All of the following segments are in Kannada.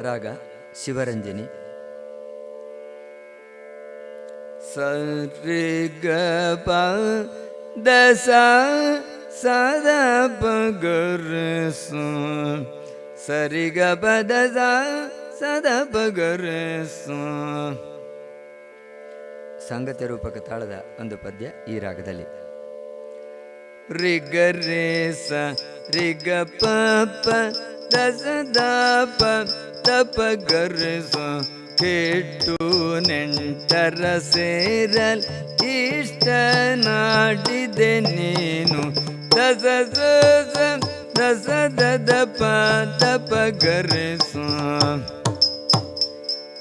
ರಾಗ ಶಿವರಂಜನಿ. ಸರಿ ಗ ಪ ದ ಸ ಸದ ಪ ಗ ರ ಸ. ಸರಿ ಗ ಪ ದ ಸದ ಪ ಗ ರ ಸ. ಸಾಂಗತ್ಯ ರೂಪಕ ತಾಳದ ಒಂದು ಪದ್ಯ ಈ ರಾಗದಲ್ಲಿ. ರಿಗ ರೇ ಸ ರಿಗ ಪ ಪ ದಸ ದ ಪ ಗ ಕೆಟ್ಟು ನೆಂಟರ ಸೇರಲ್ ಇಷ್ಟ ನಾಡಿದೆ ನೀನು. ದಸ ದಸ ದಪ ದ ಪ ದ ಪ ಗ ರ ಸ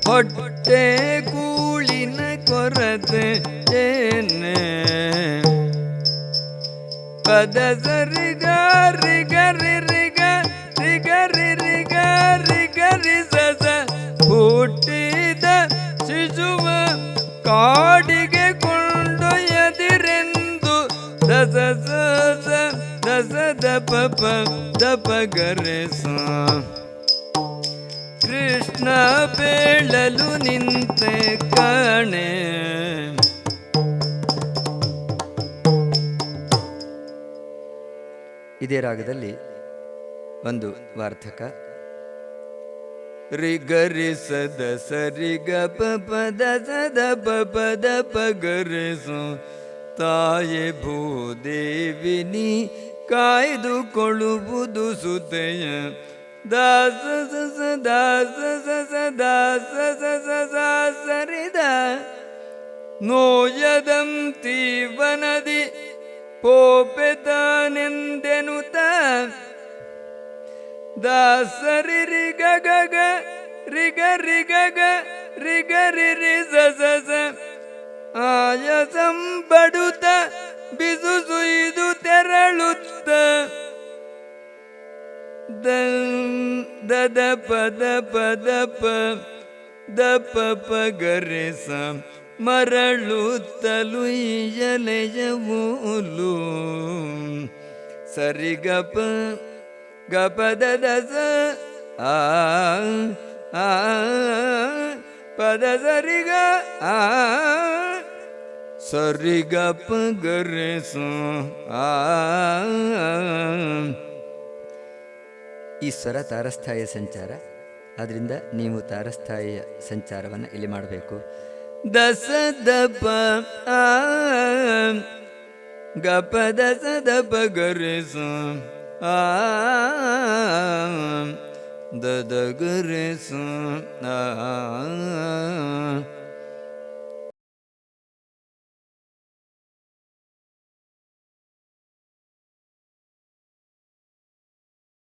ಹೊಟ್ಟೆ ಕೂಳಿನ ಕೊರತೆ ಏನೇ? ಪದ ಸರಿ ಗಾರಿ ಗರಿ ಹುಟ್ಟಿದ ಶಿಶುವ ಕಾಡಿಗೆ ಕೊಂಡೊಯ್ಯದಿರೆಂದು ದಸ ಸಸ ದಸ ದಪ ದಪ ಗರೆ ಸ ಕೃಷ್ಣ ಬೇಳಲು ನಿಂತೆ ಕಣೆ. ಇದೇ ರಾಗದಲ್ಲಿ ಒಂದು ವಾರ್ತಕ ರಿ ಗರಿ ಸದ ಸರಿ ಗ ಪ ಪದ ಸದ ಪ ಪದ ಪ ಗರಿ ಸು ತಾಯೆ ಭೂದೇವಿನಿ ಕಾಯ್ದುಕೊಳ್ಳುವುದು ಸುತೆಯ. ದಾಸ ಸ ಸ ದಾಸ ಸ ಸ ದಾಸ ಸ ಸ ಸ ಸರಿದ. ನೋಯದಂತೀವನದಿ ಪೋಪೆತಾನೆಂದೆನುತ. ದಾಸರಿ ರಿ ಗ ಗ ಗ ರಿ ಗ ರಿ ರಿ ಸ ಆಯಸಂ ಬಡುತ್ತ ಬಿಸು ಸುಯ್ದು ತೆರಳುತ್ತ. ದ ದ ಪದ ಪ ದ ಪ ದ ಪ ದ ಪ ಪ ಗ ರೆ ಸ ಮರಳುತ್ತಲು ಎಲೆಯ ಮೂಲು ಸರಿ ಗ ಪ ಗ ಪ ದ ದ ಆ ಆ ಪದ ಸರಿ ಗ ಆ ಸರಿ ಗ ಪ ಗ ರೆ ಸ ಆ, ಈ ಸ್ವರ ತಾರಸ್ಥಾಯ ಸಂಚಾರ. ಅದರಿಂದ ನೀವು ತಾರಸ್ಥಾಯಿಯ ಸಂಚಾರವನ್ನು ಇಲ್ಲಿ ಮಾಡಬೇಕು. ದಸ ದಪ ಗಪ ದಸ ದಪ ಗರೆ ಸ ಆ ದದ ಗರೆ ಸ ಆ